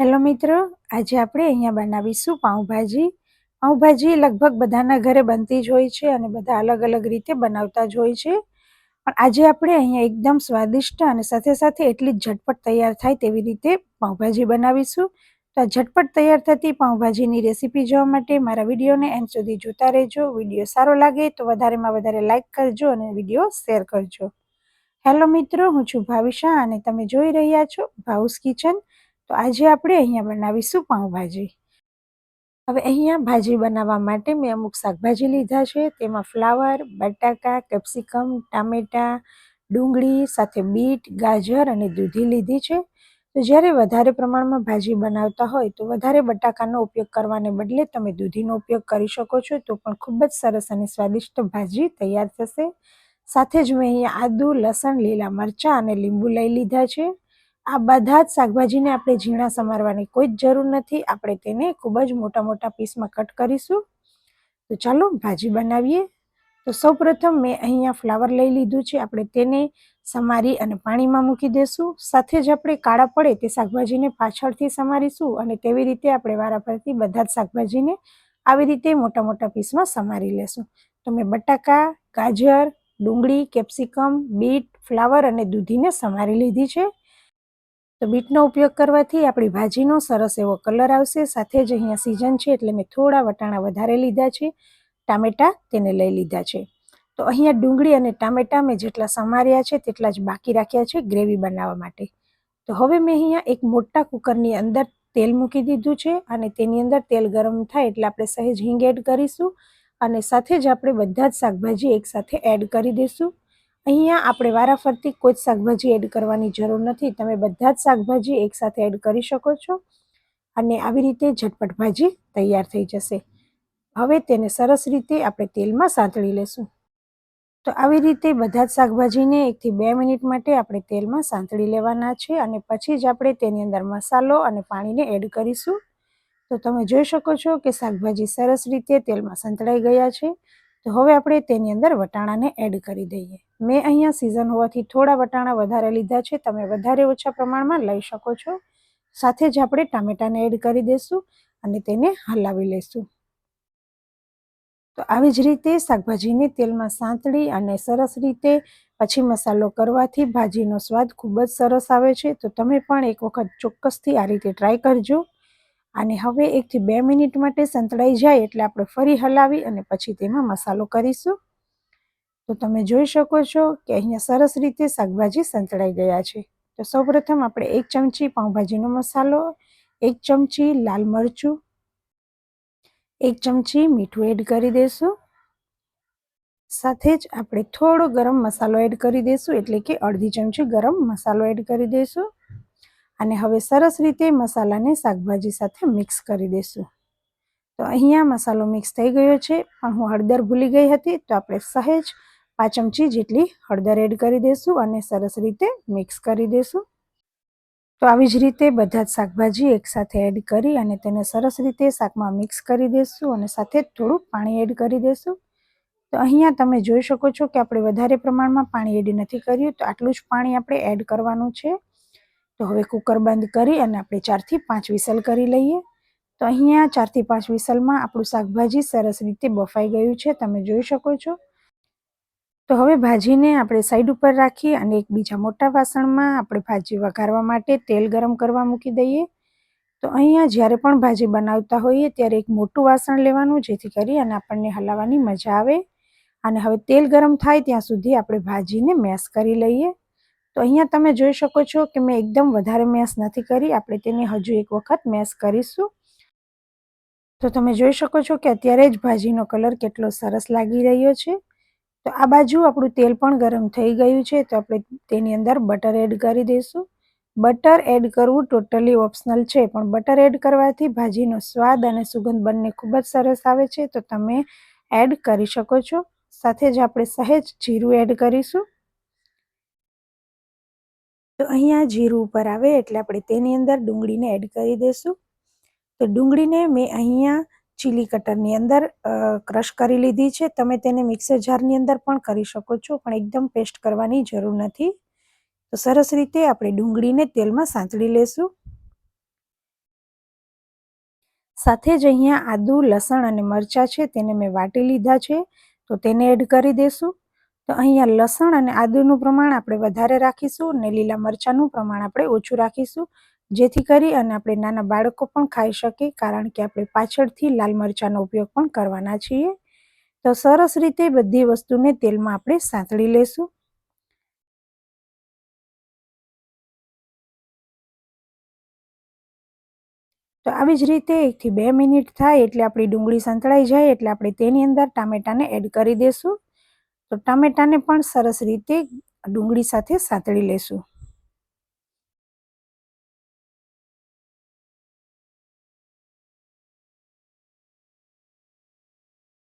Hello મિત્રો, આજે આપણે અહીંયા બનાવીશું પાઉંભાજી. પાઉંભાજી લગભગ બધાના ઘરે બનતી જ હોય છે અને બધા અલગ અલગ રીતે બનાવતા જ હોય છે. પણ આજે આપણે અહીંયા એકદમ સ્વાદિષ્ટ અને સાથે સાથે એટલી જ ઝટપટ તૈયાર થાય તેવી રીતે પાઉંભાજી બનાવીશું. તો આ ઝટપટ તૈયાર થતી પાઉંભાજીની રેસીપી જોવા માટે મારા વિડીયોને એન્ડ સુધી જોતા રહેજો. વીડિયો સારો લાગે તો વધારેમાં વધારે લાઇક કરજો અને વીડિયો શેર કરજો. હેલો મિત્રો, હું છું ભાવિશા અને તમે જોઈ રહ્યા છો ભાઉસ કિચન. તો આજે આપણે અહીંયા બનાવીશું પાઉંભાજી. હવે અહીંયા ભાજી બનાવવા માટે મેં અમુક શાકભાજી લીધા છે. તેમાં ફ્લાવર, બટાકા, કેપ્સિકમ, ટામેટા, ડુંગળી, સાથે બીટ, ગાજર અને દૂધી લીધી છે. તો જ્યારે વધારે પ્રમાણમાં ભાજી બનાવતા હોય તો વધારે બટાકાનો ઉપયોગ કરવાને બદલે તમે દૂધીનો ઉપયોગ કરી શકો છો. તો પણ ખૂબ જ સરસ અને સ્વાદિષ્ટ ભાજી તૈયાર થશે. સાથે જ મેં અહીંયા આદુ, લસણ, લીલા મરચાં અને લીંબુ લઈ લીધા છે. આ બધા જ શાકભાજીને આપણે ઝીણા સમારવાની કોઈ જ જરૂર નથી. આપણે તેને ખૂબ જ મોટા મોટા પીસમાં કટ કરીશું. તો ચાલો ભાજી બનાવીએ. તો સૌપ્રથમ મેં અહીંયા ફ્લાવર લઈ લીધું છે. આપણે તેને સમારી અને પાણીમાં મૂકી દઈશું સાથે જ આપણે કાળા પડે તે શાકભાજીને પાછળથી સમારીશું અને તેવી રીતે આપણે વારાફરતી બધા જ શાકભાજીને આવી રીતે મોટા મોટા પીસમાં સમારી લેશું. તો મેં બટાકા, ગાજર, ડુંગળી, કેપ્સિકમ, બીટ, ફ્લાવર અને દૂધીને સમારી લીધી છે. તો બીટનો ઉપયોગ કરવાથી આપણી ભાજીનો સરસ એવો કલર આવશે. સાથે જ અહીંયા સિઝન છે એટલે મેં થોડા વટાણા વધારે લીધા છે. ટામેટાં તેને લઈ લીધા છે. તો અહીંયા ડુંગળી અને ટામેટાં મેં જેટલા સમાર્યા છે તેટલા જ બાકી રાખ્યા છે ગ્રેવી બનાવવા માટે. તો હવે મેં અહીંયા એક મોટા કુકરની અંદર તેલ મૂકી દીધું છે અને તેની અંદર તેલ ગરમ થાય એટલે આપણે સહેજ હિંગ એડ કરીશું. અને સાથે જ આપણે બધા જ શાકભાજી એકસાથે એડ કરી દઈશું. અહીંયા આપણે વારાફરતી કોઈ જ શાકભાજી એડ કરવાની જરૂર નથી. તમે બધા જ શાકભાજી એકસાથે એડ કરી શકો છો અને આવી રીતે ઝટપટ ભાજી તૈયાર થઈ જશે. હવે તેને સરસ રીતે આપણે તેલમાં સાંતળી લેશું. તો આવી રીતે બધા જ શાકભાજીને એકથી બે મિનિટ માટે આપણે તેલમાં સાંતળી લેવાના છે અને પછી જ આપણે તેની અંદર મસાલો અને પાણીને એડ કરીશું. તો તમે જોઈ શકો છો કે શાકભાજી સરસ રીતે તેલમાં સંતળાઈ ગયા છે. તો હવે આપણે તેની અંદર વટાણાને એડ કરી દઈએ. મેં અહીંયા સિઝન હોવાથી થોડા વટાણા વધારે લીધા છે, તમે વધારે ઓછા પ્રમાણમાં લઈ શકો છો. સાથે જ આપણે ટામેટાને એડ કરી દઈશું અને તેને હલાવી લઈશું. તો આવી જ રીતે શાકભાજીને તેલમાં સાંતળી અને સરસ રીતે પછી મસાલો કરવાથી ભાજીનો સ્વાદ ખૂબ જ સરસ આવે છે. તો તમે પણ એક વખત ચોક્કસથી આ રીતે ટ્રાય કરજો. અને હવે એકથી બે મિનિટ માટે સંતળાઈ જાય એટલે આપણે ફરી હલાવી અને પછી તેમાં મસાલો કરીશું. તો તમે જોઈ શકો છો કે અહીંયા સરસ રીતે શાકભાજી સંતળાઈ ગયા છે. તો સૌપ્રથમ આપણે એક ચમચી પાઉંભાજીનો મસાલો, એક ચમચી લાલ મરચું, એક ચમચી મીઠું એડ કરી દઈશું સાથે જ આપણે થોડો ગરમ મસાલો એડ કરી દઈશું એટલે કે અડધી ચમચી ગરમ મસાલો એડ કરી દઈશું અને હવે સરસ રીતે મસાલાને શાકભાજી સાથે મિક્સ કરી દઈશું તો અહીંયા મસાલો મિક્સ થઈ ગયો છે, પણ હું હળદર ભૂલી ગઈ હતી, તો આપણે સહેજ પાંચ ચમચી જેટલી હળદર એડ કરી દઈશું અને સરસ રીતે મિક્સ કરી દઈશું તો આવી જ રીતે બધા જ શાકભાજી એકસાથે એડ કરી અને તેને સરસ રીતે શાકમાં મિક્સ કરી દઈશું અને સાથે થોડું પાણી એડ કરી દઈશું તો અહીંયા તમે જોઈ શકો છો કે આપણે વધારે પ્રમાણમાં પાણી એડ નથી કર્યું, તો આટલું જ પાણી આપણે એડ કરવાનું છે. તો હવે કુકર બંધ કરી અને આપણે ચારથી પાંચ વિસલ કરી લઈએ. તો અહીંયા ચારથી પાંચ વિસલમાં આપણું શાકભાજી સરસ રીતે બફાઈ ગયું છે, તમે જોઈ શકો છો. તો હવે ભાજીને આપણે સાઈડ ઉપર રાખી અને એક બીજા મોટા વાસણમાં આપણે ભાજી વઘારવા માટે તેલ ગરમ કરવા મૂકી દઈએ. તો અહીંયા જ્યારે પણ ભાજી બનાવતા હોઈએ ત્યારે એક મોટું વાસણ લેવાનું, જેથી કરી અને આપણને હલાવવાની મજા આવે. અને હવે તેલ ગરમ થાય ત્યાં સુધી આપણે ભાજીને મેશ કરી લઈએ. તો અહીંયા તમે જોઈ શકો છો કે મેં એકદમ વધારે મેશ નથી કરી. આપણે તેને હજુ એક વખત મેશ કરીશું. તો તમે જોઈ શકો છો કે અત્યારે જ ભાજીનો કલર કેટલો સરસ લાગી રહ્યો છે. તો આ બાજુ આપણું તેલ પણ ગરમ થઈ ગયું છે. તો આપણે તેની અંદર બટર એડ કરી દઈશું. બટર એડ કરવું ટોટલી ઓપ્શનલ છે, પણ બટર એડ કરવાથી ભાજીનો સ્વાદ અને સુગંધ બંને ખૂબ જ સરસ આવે છે. તો તમે એડ કરી શકો છો. સાથે જ આપણે સહેજ જીરું એડ કરીશું. તો અહીંયા જીરું ઉપર આવે એટલે આપણે તેની અંદર ડુંગળીને એડ કરી દઈશું તો ડુંગળીને મેં અહીંયા ચીલી કટરની અંદર ક્રશ કરી લીધી છે. તમે તેને મિક્સર જારની અંદર પણ કરી શકો છો, પણ એકદમ પેસ્ટ કરવાની જરૂર નથી. તો સરસ રીતે આપણે ડુંગળીને તેલમાં સાંતળી લેશું. સાથે જ અહીંયા આદુ, લસણ અને મરચાં છે, તેને મેં વાટી લીધા છે. તો તેને એડ કરી દેશું. તો અહીંયા લસણ અને આદુનું પ્રમાણ આપણે વધારે રાખીશું ને લીલા મરચાંનું પ્રમાણ આપણે ઓછું રાખીશું, જેથી કરી અને આપણે નાના બાળકો પણ ખાઈ શકે, કારણ કે આપણે પાછળથી લાલ મરચાંનો ઉપયોગ પણ કરવાના છીએ. તો સરસ રીતે બધી વસ્તુને તેલમાં આપણે સાંતળી લેશું. તો આવી જ રીતે એકથી બે મિનિટ થાય એટલે આપણી ડુંગળી સંતળાઈ જાય એટલે આપણે તેની અંદર ટામેટાને એડ કરી દઈશું તો ટામેટાને પણ સરસ રીતે ડુંગળી સાથે સાંતળી લેશું.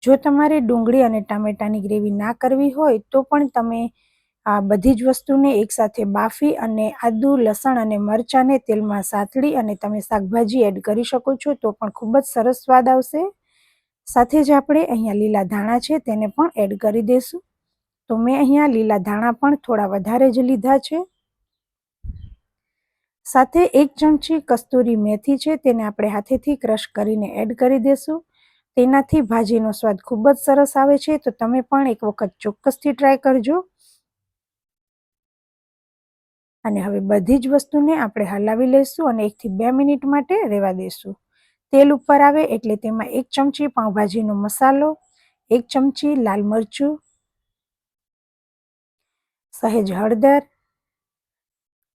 જો તમારે ડુંગળી અને ટામેટાની ગ્રેવી ના કરવી હોય, તો પણ તમે આ બધી જ વસ્તુને એકસાથે બાફી અને આદુ, લસણ અને મરચાંને તેલમાં સાતળી અને તમે શાકભાજી એડ કરી શકો છો, તો પણ ખૂબ જ સરસ સ્વાદ આવશે. સાથે જ આપણે અહીંયા લીલા ધાણા છે, તેને પણ એડ કરી દઈશું તો મેં અહીંયા લીલા ધાણા પણ થોડા વધારે જ લીધા છે. સાથે એક ચમચી કસ્તુરી મેથી છે, તેને આપણે હાથેથી ક્રશ કરીને એડ કરી દઈશું તેનાથી ભાજીનો સ્વાદ ખૂબ જ સરસ આવે છે, તો તમે પણ એક વખત ચોક્કસથી ટ્રાય કરજો. અને હવે બધી જ વસ્તુને આપણે હલાવી લઈશું અને એકથી બે મિનિટ માટે રહેવા દઈશું તેલ ઉપર આવે એટલે તેમાં એક ચમચી પાઉંભાજીનો મસાલો, એક ચમચી લાલ મરચું સહેજ હળદર,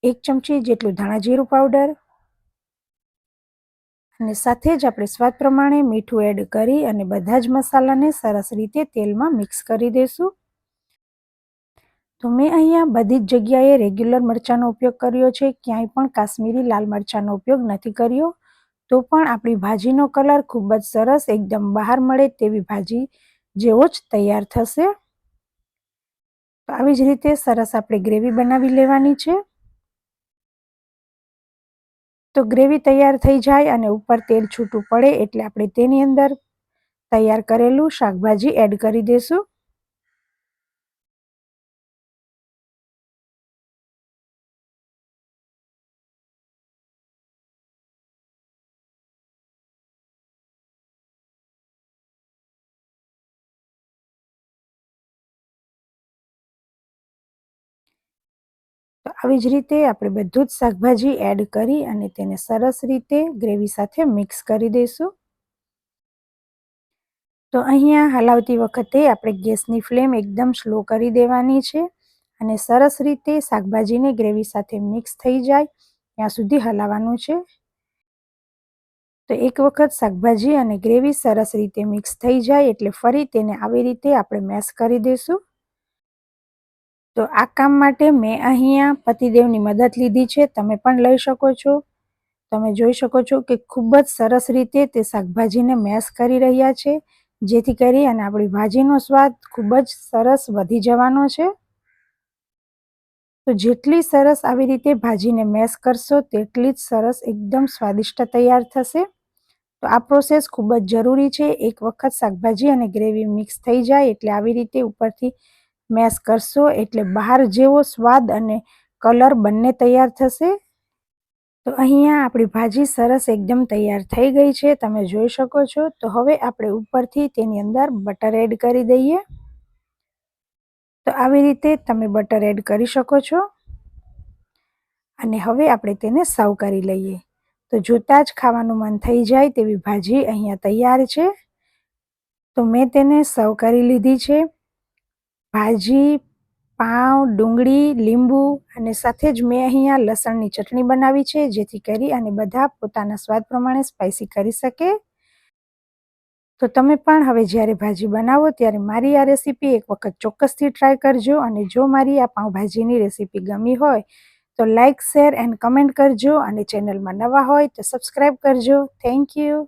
એક ચમચી જેટલું ધાણા જીરું પાવડર અને સાથે જ આપણે સ્વાદ પ્રમાણે મીઠું એડ કરી અને બધા જ મસાલાને સરસ રીતે તેલમાં મિક્સ કરી દઈશું તો મેં અહીંયા બધી જ જગ્યાએ રેગ્યુલર મરચાંનો ઉપયોગ કર્યો છે, ક્યાંય પણ કાશ્મીરી લાલ મરચાંનો ઉપયોગ નથી કર્યો. તો પણ આપણી ભાજીનો કલર ખૂબ જ સરસ, એકદમ બહાર મળે તેવી ભાજી જેવો જ તૈયાર થશે. તો આવી જ રીતે સરસ આપણે ગ્રેવી બનાવી લેવાની છે. તો ગ્રેવી તૈયાર થઈ જાય અને ઉપર તેલ છૂટું પડે એટલે આપણે તેની અંદર તૈયાર કરેલું શાકભાજી એડ કરી દઈશું આવી જ રીતે આપણે બધું જ શાકભાજી એડ કરી અને તેને સરસ રીતે ગ્રેવી સાથે મિક્સ કરી દઈશું. તો અહીંયા હલાવતી વખતે આપણે ગેસની ફ્લેમ એકદમ સ્લો કરી દેવાની છે અને સરસ રીતે શાકભાજીને ગ્રેવી સાથે મિક્સ થઈ જાય ત્યાં સુધી હલાવવાનું છે. તો એક વખત શાકભાજી અને ગ્રેવી સરસ રીતે મિક્સ થઈ જાય એટલે ફરી તેને આવી રીતે આપણે મેશ કરી દઈશું. તો આ કામ માટે મેં અહીંયા પતિદેવની મદદ લીધી છે. તમે પણ લઈ શકો છો. તમે જોઈ શકો છો કે ખૂબ જ સરસ રીતે તે શાકભાજીને મેશ કરી રહ્યા છે. જેથી કરી અને આપણી ભાજીનો સ્વાદ ખૂબ જ સરસ વધી જવાનો છે. તો જેટલી સરસ આવી રીતે ભાજીને મેશ કરશો તેટલી જ સરસ એકદમ સ્વાદિષ્ટ તૈયાર થશે. તો આ પ્રોસેસ ખૂબ જ જરૂરી છે. એક વખત શાકભાજી અને ગ્રેવી મિક્સ થઈ જાય એટલે આવી રીતે ઉપરથી મેશ કરશો એટલે બહાર જેવો સ્વાદ અને કલર બંને તૈયાર થશે. તો અહીંયા આપણી ભાજી સરસ એકદમ તૈયાર થઈ ગઈ છે, તમે જોઈ શકો છો. તો હવે આપણે ઉપરથી તેની અંદર બટર એડ કરી દઈએ. તો આવી રીતે તમે બટર એડ કરી શકો છો. અને હવે આપણે તેને સર્વ કરી લઈએ. તો જોતાં જ ખાવાનું મન થઈ જાય તેવી ભાજી અહીંયા તૈયાર છે. તો મેં તેને સર્વ કરી લીધી છે. ભાજી પાઉં ડુંગળી, લીંબુ અને સાથે જ મેં અહીંયા લસણની ચટણી બનાવી છે, જેથી કરી અને બધા પોતાના સ્વાદ પ્રમાણે સ્પાઇસી કરી શકે. તો તમે પણ હવે જ્યારે ભાજી બનાવો ત્યારે મારી આ રેસીપી એક વખત ચોક્કસથી ટ્રાય કરજો અને જો મારી આ પાઉંભાજીની રેસીપી ગમી હોય તો લાઇક શેર એન્ડ કમેન્ટ કરજો અને ચેનલમાં નવા હોય તો સબસ્ક્રાઈબ કરજો. Thank you